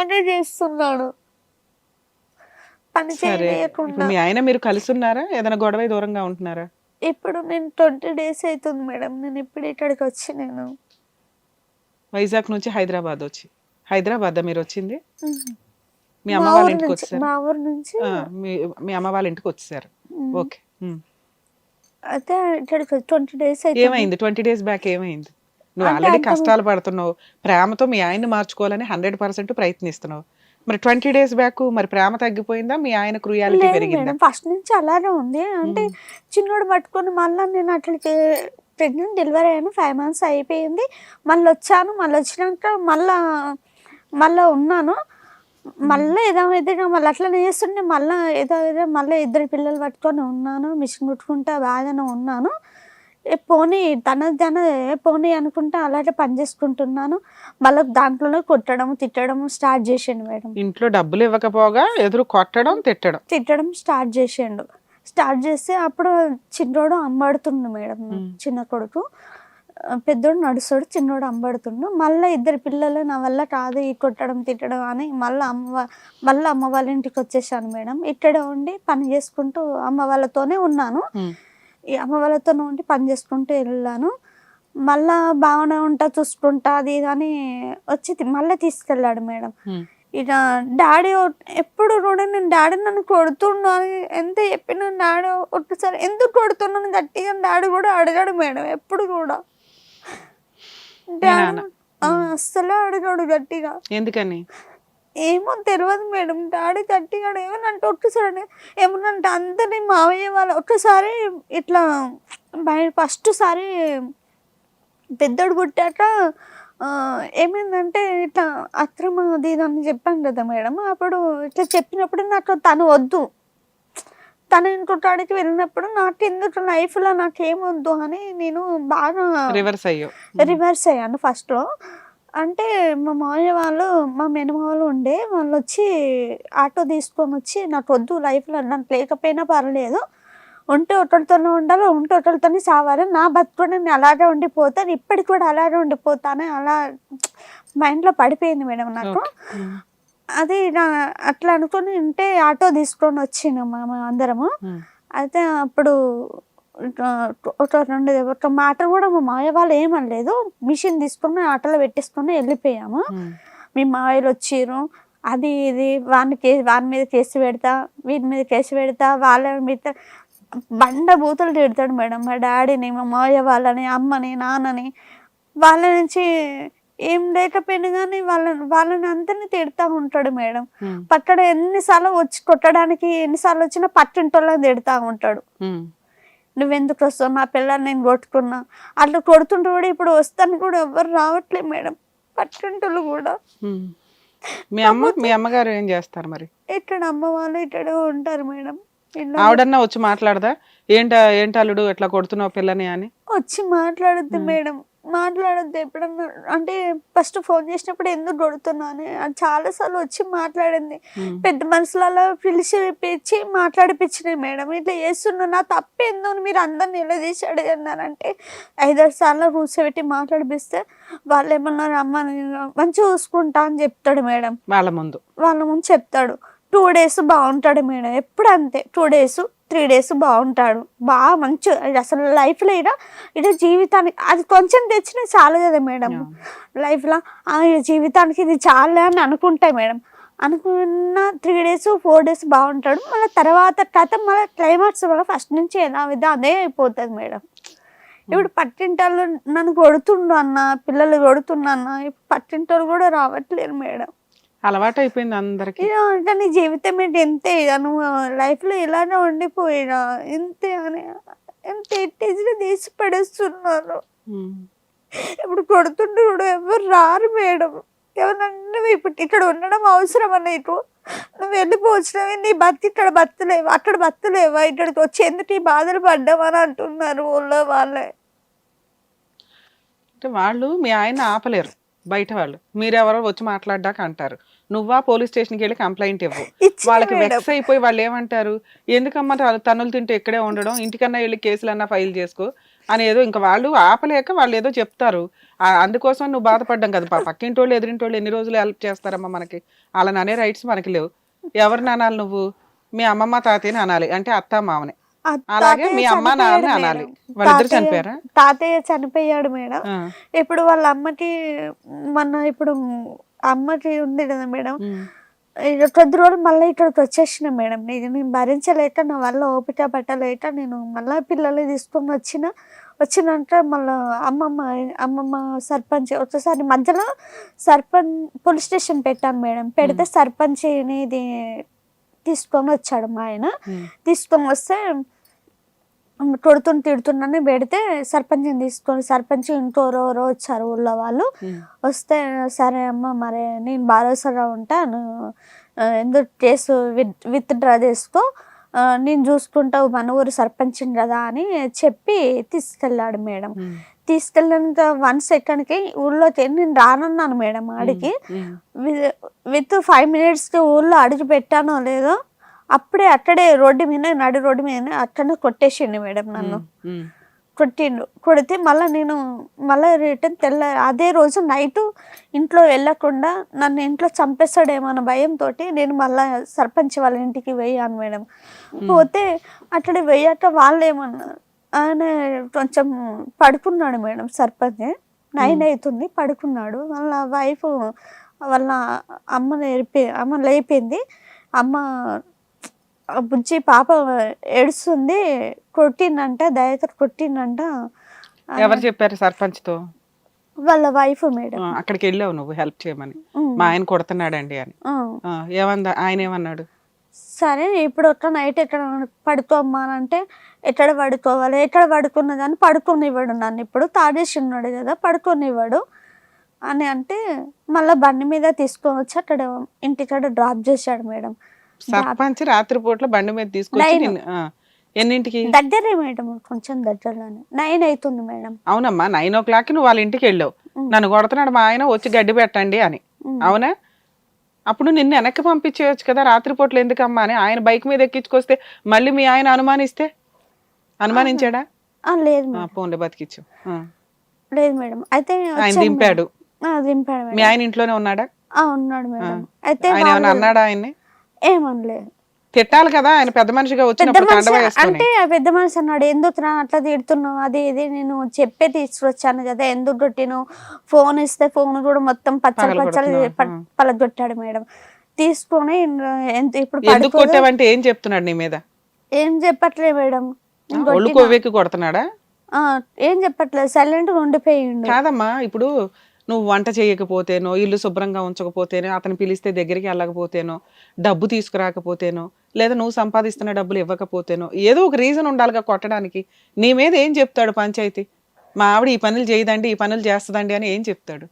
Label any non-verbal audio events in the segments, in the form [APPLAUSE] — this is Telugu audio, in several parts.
అదే చేస్తున్నాడు పని చేయకుండా మీ ఆయన మీరు కలిసి ఉన్నారా ఏదైనా గొడవ దూరంగా ఉంటున్నారా? ఇప్పుడు నేను ట్వంటీ డేస్ అవుతుంది మేడం. నేను ఇప్పుడు ఇక్కడికి వచ్చి నేను. వైజాగ్ నుంచి హైదరాబాద్ వచ్చి. హైదరాబాద్ మీరు వచ్చింది? మీ అమ్మ వాళ్ళ ఇంటికి వచ్చారు. మా ఊరు నుంచి? మీ అమ్మ వాళ్ళ ఇంటికి వచ్చేసారు. ఓకే. అయితే ఇక్కడికి ట్వంటీ డేస్ ఏమైంది? ట్వంటీ డేస్ బ్యాక్ ఏమైంది? నువ్వు ఆల్రెడీ కష్టాలు పడుతున్నావు. ప్రేమతో మీ ఆయన్ని మార్చుకోవాలని హండ్రెడ్ పర్సెంట్ ప్రయత్నిస్తున్నావు. మరి ట్వంటీ డేస్ బ్యాక్ మరి ప్రేమ తగ్గిపోయిందా? మీ ఆయన క్రూయాలిటీ పెరిగిందా? ఫస్ట్ నుంచి అలానే ఉంది. అంటే. చిన్నోడు పట్టుకొని మళ్ళీ నేను అట్లకి ప్రెగ్నెంట్ డెలివరీ అయ్యాను ఫైవ్ మంత్స్ అయిపోయింది. మళ్ళీ వచ్చాను మళ్ళీ వచ్చినాక మళ్ళా మళ్ళీ ఉన్నాను. మళ్ళీ ఏదైతే మళ్ళీ అట్లనే చేస్తుంటే మళ్ళీ ఏదో ఏదో మళ్ళీ ఇద్దరు పిల్లలు పట్టుకొని ఉన్నాను మిషన్ కుట్టుకుంటా బాగానే ఉన్నాను. పోనీ తన తన ఏ పోనీ అనుకుంటా అలాగే పని చేసుకుంటున్నాను. మళ్ళీ దాంట్లోనే కొట్టడం తిట్టడం స్టార్ట్ చేసాను మేడం. ఇంట్లో డబ్బులు ఇవ్వకపోగా ఎదురు కొట్టడం తిట్టడం. తిట్టడం స్టార్ట్ చేసిండు. స్టార్ట్ చేస్తే అప్పుడు చిన్నోడు అంబడుతుండు మేడం. చిన్న కొడుకు. పెద్దోడు నడుస్తాడు చిన్నోడు అంబడుతుండు. మళ్ళీ ఇద్దరు పిల్లలు నా వల్ల కాదు ఈ కొట్టడం తిట్టడం అని మళ్ళీ అమ్మ మళ్ళీ అమ్మ వాళ్ళ ఇంటికి వచ్చేసాను మేడం. ఇక్కడే ఉండి పని చేసుకుంటూ అమ్మ వాళ్ళతోనే ఉన్నాను. ఈ అమ్మ వాళ్ళతోనే ఉండి పని చేసుకుంటూ వెళ్ళాను. మళ్ళా బాగానే ఉంటా చూసుకుంటా అది అని వచ్చి మళ్ళీ తీసుకెళ్ళాడు మేడం. ఇక డాడీ ఎప్పుడు కూడా నేను డాడీ నన్ను కొడుతుండు అని ఎంత చెప్పినా డాడీ ఒక్కసారి ఎందుకు కొడుతున్నాను గట్టిగా డాడీ కూడా అడిగాడు మేడం ఎప్పుడు కూడా. డాడీ అస్సలే అడిగాడు గట్టిగా. ఎందుకని? ఏమో తెలియదు మేడం. డాడీ గట్టిగా ఏమనంటే ఒక్కసారి ఏమనంటే అందరినీ మావయ్య వాళ్ళ ఒక్కసారి ఇట్లా బయ ఫస్ట్ సారి పెద్దోడు పుట్టాక ఏమైందంటే ఇట్లా అక్రమ అది ఇది అని చెప్పాను కదా మేడం. అప్పుడు ఇట్లా చెప్పినప్పుడు నాకు తను వద్దు. తను ఇంకొకటికి వెళ్ళినప్పుడు నాకు ఎందుకు లైఫ్లో నాకేం వద్దు అని నేను బాగా రివర్స్ అయ్యో. రివర్స్ అయ్యాను ఫస్ట్లో అంటే మా మామయ్య వాళ్ళు మా వాళ్ళు ఉండే వాళ్ళు వచ్చి ఆటో తీసుకొని వచ్చి నాకు వద్దు లైఫ్లో నాకు లేకపోయినా పర్లేదు. ఉంటే ఒకరితోనే ఉండాలి ఉంటే ఒకరితోనే సావాలి. నా బతుకు నేను అలాగే ఉండిపోతాను ఇప్పటికి కూడా అలాగే ఉండిపోతాను అలా మైండ్లో పడిపోయింది మేడం నాకు. అది నా- అట్లా అనుకుని ఉంటే ఆటో తీసుకొని వచ్చినాం మేము అందరము. అయితే అప్పుడు ఒక రెండు ఒక మాట కూడా మా మావయ్య వాళ్ళు ఏమనలేదు. మిషన్ తీసుకొని ఆటోలో పెట్టేసుకొని వెళ్ళిపోయాము. మీ మావయ్యలు వచ్చిర్రు. అది ఇది వాని కే వాని మీద కేసు పెడతా వీటి మీద కేసు పెడతా వాళ్ళ మీద బండ బూతులు తిడతాడు మేడం. మా డాడీని మా మావయ్య వాళ్ళని అమ్మని నాన్నని. వాళ్ళ నుంచి ఏం లేకపోయినా కానీ వాళ్ళని వాళ్ళని అందరినీ తిడతా ఉంటాడు మేడం. పట్టడ ఎన్నిసార్లు వచ్చి కొట్టడానికి ఎన్నిసార్లు వచ్చినా పట్టింటోళ్ళని తిడతా ఉంటాడు. నువ్వెందుకు వస్తావు? నా పిల్లని నేను కొట్టుకున్నా. అట్లా కొడుతుంటే కూడా ఇప్పుడు వస్తాను కూడా ఎవ్వరు రావట్లేదు మేడం. పట్టింటోళ్ళు కూడా. మీ అమ్మ మీ అమ్మగారు ఏం చేస్తారు మరి? ఇక్కడ అమ్మ వాళ్ళు ఇక్కడ ఉంటారు మేడం. ఆవిడన్నా వచ్చి మాట్లాడదా? ఏంట ఏంటి అల్లుడు ఎట్లా కొడుతున్నావు పిల్లని అని? వచ్చి మాట్లాడద్దు మేడం. మాట్లాడద్దు ఎప్పుడన్నా. అంటే ఫస్ట్ ఫోన్ చేసినప్పుడు ఎందుకు కొడుతున్నాను? అని చాలా సార్లు వచ్చి మాట్లాడింది. పెద్ద మనుషులలో పిలిచి పిలిచి మాట్లాడిపించినాయి మేడం. ఇట్లా చేస్తున్నా నా తప్పేందో అని మీరు అందరిని నిలదీసి అడిగన్నారంటే ఐదారు సార్లు కూర్చోబెట్టి మాట్లాడిపిస్తే వాళ్ళు ఏమన్నారు అమ్మ నేను మంచిగా చూసుకుంటా అని చెప్తాడు మేడం. వాళ్ళ ముందు. వాళ్ళ ముందు చెప్తాడు. టూ డేస్ బాగుంటాడు మేడం. ఎప్పుడు అంతే. టూ డేస్ త్రీ డేస్ బాగుంటాడు. బాగా మంచి. అసలు లైఫ్లో ఇక ఇక జీవితానికి అది కొంచెం తెచ్చినా చాలు కదా మేడం. లైఫ్లో జీవితానికి ఇది చాలే అని అనుకుంటాయి మేడం. అనుకున్న త్రీ డేస్ ఫోర్ డేస్ బాగుంటాడు. మళ్ళీ తర్వాత కథ మళ్ళీ క్లైమాక్స్ వల్ల ఫస్ట్ నుంచి ఎలా విధంగా అదే అయిపోతుంది మేడం. ఇప్పుడు పట్టింటాళ్ళు నన్ను కొడుతుండు అన్న పిల్లలు కొడుతున్నా అన్న ఇప్పుడు పట్టింటోళ్ళు కూడా రావట్లేరు మేడం. అలవాటు అయిపోయింది అందరికి ఇక అంటే నీ జీవితం ఏంటి? ఎంతే? నువ్వు లైఫ్లో ఇలానే ఉండిపోయినా? ఇంతే అని ఎంత ఎట్టేసినా తీసి పడేస్తున్నారు. ఇప్పుడు కొడుతుంటే కూడా ఎవరు రారు మేడం. ఎవరన్నా ఇప్పుడు ఇక్కడ ఉండడం అవసరమా నీకు? నువ్వు వెళ్ళిపోవచ్చినవి నీ భర్త ఇక్కడ బతలేవు అక్కడ బతలేవా ఇక్కడికి వచ్చి ఎందుకు ఈ బాధలు పడ్డామని అంటున్నారు ఊళ్ళో వాళ్ళే. అంటే వాళ్ళు మీ ఆయన ఆపలేరు. బయట వాళ్ళు. మీరెవరో వచ్చి మాట్లాడ్డాక అంటారు. నువ్వా పోలీస్ స్టేషన్కి వెళ్ళి కంప్లైంట్ ఇవ్వు. [LAUGHS] వాళ్ళకి వెక్స్ అయిపోయి వాళ్ళు ఏమంటారు? ఎందుకమ్మా త- తన్నులు తింటూ ఇక్కడే ఉండడం? ఇంటికన్నా వెళ్ళి కేసులన్నా ఫైల్ చేసుకో అని ఏదో ఇంకా వాళ్ళు ఆపలేక వాళ్ళు ఏదో చెప్తారు. అందుకోసం నువ్వు బాధపడ్డాం కదా పక్కింటి వాళ్ళు ఎదిరింటి వాళ్ళు ఎన్ని రోజులు హెల్ప్ చేస్తారమ్మా మనకి? వాళ్ళని అనే రైట్స్ మనకి లేవు. ఎవరిని అనాలి నువ్వు? మీ అమ్మమ్మ తాతయ్యని అనాలి. అంటే అత్త మామని. అలాగే తాతయ్య మీ అమ్మ చనిపోయాడు నాన్న అనాలి. మేడం. వాళ్ళిద్దరు తాతయ్య- చనిపోయారా? తాతయ్య చనిపోయాడు మేడం. ఇప్పుడు వాళ్ళ అమ్మకి మన ఇప్పుడు అమ్మకి ఉంది కదా మేడం. కొద్ది రోజులు మళ్ళీ ఇక్కడికి వచ్చేసిన మేడం. నేను నేను భరించలేక నా వల్ల ఓపిక పట్టలేక నేను మళ్ళీ పిల్లల్ని తీసుకొని వచ్చిన వచ్చినాక మళ్ళీ అమ్మమ్మ అమ్మమ్మ సర్పంచ్ ఒకసారి మధ్యలో సర్పంచ్ పోలీస్ స్టేషన్ పెట్టాను మేడం. పెడితే సర్పంచ్ ఇది తీసుకొని వచ్చాడు మా ఆయన. తీసుకొని వస్తే కొడుతుని తిడుతున్నాని పెడితే సర్పంచ్ని తీసుకొని సర్పంచ్ ఇంకోరెవరో వచ్చారు ఊళ్ళో వాళ్ళు. వస్తే సరే అమ్మ మరి నేను భరోసాగా ఉంటా నువ్వు ఆ, ఎందుకు కేసు విత్ విత్ డ్రా చేసుకో నేను చూసుకుంటావు మన ఊరు సర్పంచ్ని కదా అని చెప్పి తీసుకెళ్ళాడు మేడం. తీసుకెళ్ళినంత వన్ సెకండ్కి వెళ్ళి నేను రానన్నాను మేడం ఆడికి. విత్ ఫైవ్ మినిట్స్కి ఊళ్ళో అడుగు పెట్టానో లేదో అప్పుడే అక్కడే రోడ్డు మీద నడి రోడ్డు మీద అక్కడనే కొట్టేసిండు మేడం నన్ను. కొట్టిండు కొడితే మళ్ళీ నేను మళ్ళీ రిటర్న్ తెల్ల అదే రోజు నైట్ ఇంట్లో వెళ్ళకుండా నన్ను ఇంట్లో చంపేస్తాడేమో అన్న భయంతో నేను మళ్ళీ సర్పంచ్ వాళ్ళ ఇంటికి వెయ్యాను మేడం. పోతే అక్కడ వెయ్యాక వాళ్ళు ఏమన్నారు ఆయన కొంచెం పడుకున్నాడు మేడం సర్పంచ్. నైన్ అవుతుంది పడుకున్నాడు. వాళ్ళ వైఫ్ వాళ్ళ అమ్మ నేర్పి అమ్మ లేపింది. అమ్మ బుజ్జి పాప ఏడుస్తుంది కొట్టిందంట దయతో కొట్టిందంట. ఎవరు చెప్పారు సర్పంచ్తో వాళ్ళ వైఫ్ మేడం. అక్కడికి వెళ్ళావు నువ్వు హెల్ప్ చేయమని. మా ఆయన కొడుతున్నాడండి అని. ఏమందా ఆయన ఏమన్నాడు? సరే ఇప్పుడు ఒక నైట్ ఎక్కడ పడుకోమ్మా అని అంటే ఎక్కడ పడుకోవాలి ఎక్కడ పడుకున్నదని పడుకోనివ్వడు నన్ను ఇప్పుడు. తాడేసి ఉన్నాడు కదా పడుకోనివ్వడు అని అంటే మళ్ళీ బండి మీద తీసుకొని వచ్చి అక్కడ ఇంటికాడ డ్రాప్ చేశాడు మేడం. సర్పంచ్ రాత్రి పూట్ల బండి మీద తీసుకొచ్చి నైన్. నిన్ను ఆ, ఎన్నింటికి? దగ్గరే మేడం కొంచెం దగ్గరలోనే. నైన్ అవుతుంది మేడం. అవునమ్మా నైన్ ఓ క్లాక్ నువ్వు వాళ్ళ ఇంటికి వెళ్ళావు. నన్ను కొడుతున్నాడు మా ఆయన వచ్చి గడ్డి పెట్టండి అని. అవునా? అప్పుడు నిన్ను వెనక్కి పంపించేయచ్చు కదా రాత్రిపూట్లు ఎందుకమ్మా అని. ఆయన బైక్ మీద ఎక్కించుకొస్తే మళ్ళీ మీ ఆయన అనుమానిస్తే? అనుమానించాడా? ఆ, లేదు ఆ, మేడం. పోన్లే బతికిచ్చు ఆ. లేదు మేడం. అయితే ఆయన వచ్చాను దింపాడు. మేడం. ఆ, దింపాడు మీ ఆయన ఇంట్లోనే ఉన్నాడా? ఆ, ఉన్నాడు మేడం. అయితే ఆయన అన్నాడా ఆయన్ని? ఏమనలేదు తిట్టాలి కదా ఆయన పెద్ద మనిషిగా వచ్చినప్పుడు అంటే ఆ పెద్ద మనిషి అన్నాడు ఎందుకు రా అట్లా తిడుతున్నావు? అది ఇది నేను చెప్పే తీసుకొచ్చాను కదా ఎందుకు కొట్టిను? ఫోన్ ఇస్తే ఫోన్ కూడా మొత్తం పచ్చలు పచ్చలు? పలగొట్టాడు మేడం. తీసుకొని ఇప్పుడు ఎందుకు కొట్టావంటే ఏం చెప్తున్నాడు నీ మీద? ఏం చెప్పట్లే మేడం. కొడుతున్నాడా? ఆ, ఏం చెప్పట్లేదు. సైలెంట్గా ఉండిపోయిండు. కాదమ్మా ఇప్పుడు నువ్వు వంట చేయకపోతేనో ఇల్లు శుభ్రంగా ఉంచకపోతేనో అతను పిలిస్తే దగ్గరికి వెళ్ళకపోతేనో డబ్బు తీసుకురాకపోతేనో లేదా నువ్వు సంపాదిస్తున్న డబ్బులు ఇవ్వకపోతేనో ఏదో ఒక రీజన్ ఉండాలిగా కొట్టడానికి. నీ మీద ఏం చెప్తాడు పంచాయతీ? మా ఆవిడ ఈ పనులు చేయదండి ఈ పనులు చేస్తుందండి అని ఏం చెప్తాడు?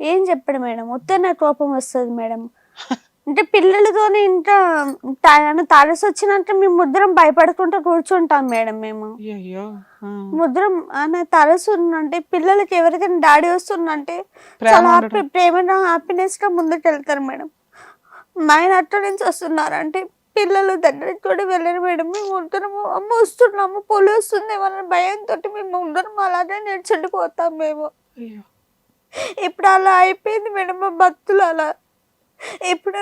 ఏం చెప్పాడు మేడం. ఉత్తనే కోపం వస్తుంది మేడం. [LAUGHS] అంటే పిల్లలతోనే ఇంకా తారసి వచ్చినట్టు మేము ముద్రం భయపడుకుంటూ కూర్చుంటాం మేడం మేము. అయ్యో ముద్రం ఆయన తలసు అంటే పిల్లలకి ఎవరికైనా డాడీ వస్తుందంటే ప్రేమ చాలా. హ్యాపీ ప్రేమ హ్యాపీనెస్గా ముందుకు వెళ్తారు మేడం. మా ఆయన నుంచి వస్తున్నారు అంటే పిల్లలు దగ్గరికి కూడా వెళ్ళరు మేడం. మేము ఉంటున్నాము అమ్మ వస్తున్నాము పొలి వస్తుంది ఏమన్నా భయంతో మేము ఉండడం అలాగే నేర్చుండిపోతాం మేము. అయ్యో. ఇప్పుడు అలా అయిపోయింది మేడం మా భక్తులు అలా. ఇప్పుడు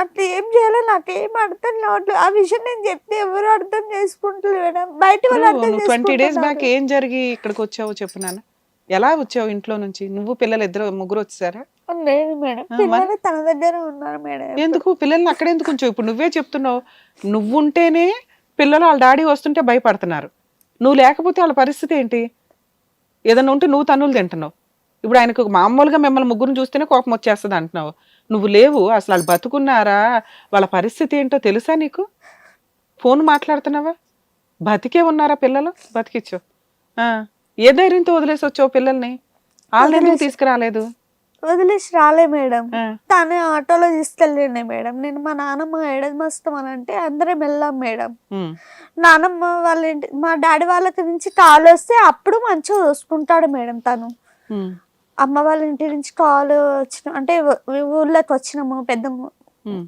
అట్లా ఏం చేయాలో నాకేం అర్థం కావట్లేదు. ఆ విషయం నేను చెప్తే ఎవరు అర్థం చేసుకుంటలేదు మేడం. బయట వాళ్ళు అర్థం నువ్వు ట్వంటీ డేస్ బ్యాక్. ఏం జరిగి ఇక్కడికి వచ్చావో చెప్పు నాన్న. ఎలా వచ్చావు ఇంట్లో నుంచి? నువ్వు పిల్లలు ఇద్దరు ముగ్గురు వచ్చారా లేదు మేడం. పిల్లలు తన దగ్గర ఉన్నారు మేడం ఎందుకు? పిల్లల్ని అక్కడ ఎందుకు ఉంచావు? ఇప్పుడు నువ్వే చెప్తున్నావు. నువ్వు ఉంటేనే పిల్లలు వాళ్ళ డాడీ వస్తుంటే భయపడుతున్నారు. నువ్వు లేకపోతే వాళ్ళ పరిస్థితి ఏంటి? ఏదన్నా ఉంటే నువ్వు తన్నులు తింటున్నావు. ఇప్పుడు ఆయనకు మామూలుగా మిమ్మల్ని ముగ్గురు చూస్తేనే కోపం వచ్చేస్తుంది అంటున్నావు. నువ్వు లేవు అసలు వాళ్ళు బతుకున్నారా? వాళ్ళ పరిస్థితి ఏంటో తెలుసా నీకు? ఫోన్ మాట్లాడుతున్నావా? బతికే ఉన్నారా పిల్లలు? బతికిచ్చు. ఆ, ఏ ధైర్యంతో వదిలేసి వచ్చావు పిల్లల్ని? వాళ్ళని ఎందుకు తీసుకురాలేదు? వదిలేసి రాలే మేడం. తనే ఆటోలో తీసుకెళ్ళండి మేడం. నేను మా నాన్నమ్మ అని అంటే అందరం వెళ్ళాం మేడం. నానమ్మ వాళ్ళ మా డాడీ వాళ్ళకి నుంచి కాల్ వస్తే అప్పుడు మంచిగా చూసుకుంటాడు మేడం తను. అమ్మ వాళ్ళ ఇంటి నుంచి కాల్ వచ్చిన అంటే ఊ- ఊర్లోకి వచ్చినాము పెద్ద.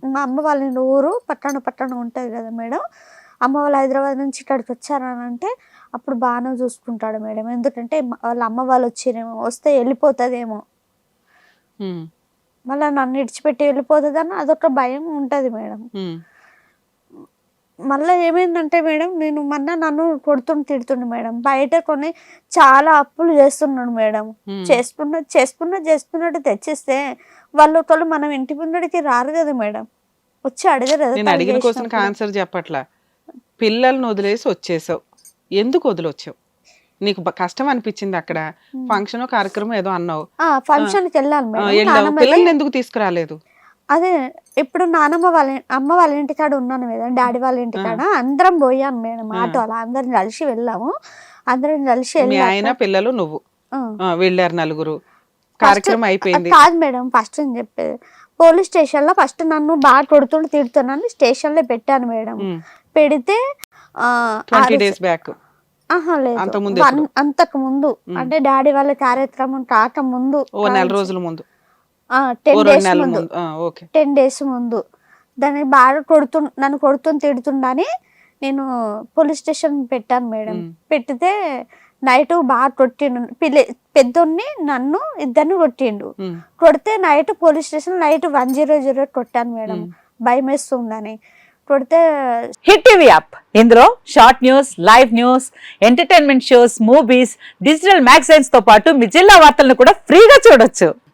మా అమ్మ వాళ్ళ ఊరు పట్టణ పట్టణం ఉంటుంది కదా మేడం. అమ్మ వాళ్ళు హైదరాబాద్ నుంచి ఇక్కడికి వచ్చారని అంటే అప్పుడు బాగానే చూసుకుంటాడు మేడం. ఎందుకంటే వాళ్ళ అమ్మ వాళ్ళు వచ్చిరేమో వస్తే వెళ్ళిపోతుందేమో. మళ్ళీ నన్ను ఇడిచిపెట్టి వెళ్ళిపోతుందని అదొక భయం ఉంటుంది మేడం. మళ్ళీ ఏమైందంటే మేడం నేను మొన్న నన్ను కొడుతుండు తిడుతుండు మేడం. బయట కొన్ని చాలా అప్పులు చేస్తున్నాడు మేడం. చేసుకున్న చేసుకున్న చేసుకున్నట్టు తెచ్చిస్తే వాళ్ళు ఒకళ్ళు మనం ఇంటి ముందడికి రారు కదా మేడం. వచ్చి అడగరు నేను అడిగిన చేసినప్పుడు. ఆన్సర్ చెప్పట్లా. పిల్లల్ని వదిలేసి వచ్చేసావు. ఎందుకు వదిలొచ్చావు? నీకు కష్టం అనిపించింది అక్కడ? ఫంక్షన్ కార్యక్రమం ఏదో అన్నావు. ఆ ఫంక్షన్ వెళ్ళాలి పిల్లల్ని ఎందుకు తీసుకురాలేదు? అదే ఇప్పుడు నానమ్మ వాళ్ళ అమ్మ వాళ్ళ ఇంటికాడ ఉన్నాను మేడం డాడీ వాళ్ళ ఇంటికాడ అందరం పోయాను మేడం ఆటోలో అందరం కలిసి వెళ్ళాము. అందరం కలిసి ఆయన పిల్లలు నువ్వు. వెళ్ళారు నలుగురు. కార్యక్రమం అయిపోయింది. కాదు మేడం ఫస్ట్ నేను చెప్పేది పోలీస్ స్టేషన్లో ఫస్ట్ నన్ను బాగా కొడుతుండి తిడుతున్నాను స్టేషన్లో పెట్టాను మేడం. పెడితే లేదు? అంతకు ముందు అంటే డాడీ వాళ్ళ కార్యక్రమం కాక ముందు నెల రోజుల ముందు. టెన్ డేస్ ముందు. ముందు. ఆ, ఓకే. టెన్ డేస్ ముందు. దాన్ని బాగా కొడుతు నన్ను కొడుతుని తిడుతుండని నేను పోలీస్ స్టేషన్ పెట్టాను మేడం. పెట్టితే నైట్ బాగా కొట్టిండు. పిల్ల పెద్దోన్ని నన్ను ఇద్దరిని కొట్టిండు. కొడితే night police station night one zero zero కొట్టాను మేడం. భయం వేస్తుందని కొడితే హిట్ టీవీ యాప్. ఇందులో short news live news entertainment shows movies digital మ్యాగజైన్స్తో పాటు మీ జిల్లా వార్తలను కూడా ఫ్రీగా చూడొచ్చు.